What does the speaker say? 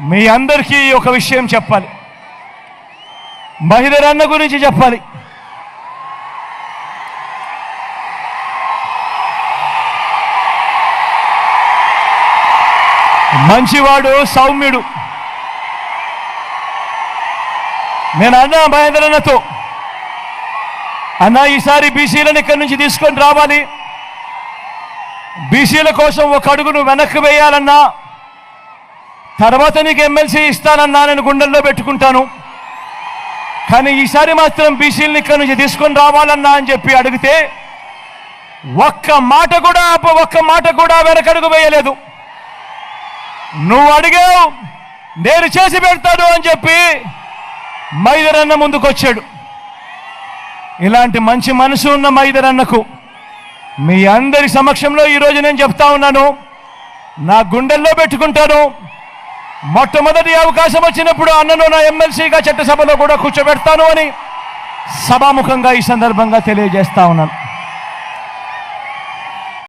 మీ అందరికీ ఒక విషయం చెప్పాలి. మహిళర్ అన్న గురించి చెప్పాలి. మంచివాడు సౌమ్యుడు. నేను అన్నా మహేంద్రన్నతో అన్నా ఈసారి బీసీలను ఇక్కడి నుంచి తీసుకొని రావాలి. బీసీల కోసం ఒక అడుగును వెనక్కి వేయాలన్నా తర్వాత నీకు ఎమ్మెల్సీ ఇస్తానన్నా నేను గుండెల్లో పెట్టుకుంటాను. కానీ ఈసారి మాత్రం బీసీలను ఇక్కడ నుంచి తీసుకొని రావాలన్నా అని చెప్పి అడిగితే ఒక్క మాట కూడా ఒక్క మాట కూడా వెనకడుగు వేయలేదు. నువ్వు అడిగావు నేను చేసి పెడతాను అని చెప్పి మైదరన్న ముందుకొచ్చాడు. ఇలాంటి మంచి మనసు ఉన్న మైదరన్నకు మీ అందరి సమక్షంలో ఈరోజు నేను చెప్తా ఉన్నాను. నా గుండెల్లో పెట్టుకుంటాను. మొట్టమొదటి అవకాశం వచ్చినప్పుడు అన్నను నా ఎమ్మెల్సీగా చట్టసభలో కూడా కూర్చోబెడతాను అని సభాముఖంగా ఈ సందర్భంగా తెలియజేస్తా ఉన్నాను.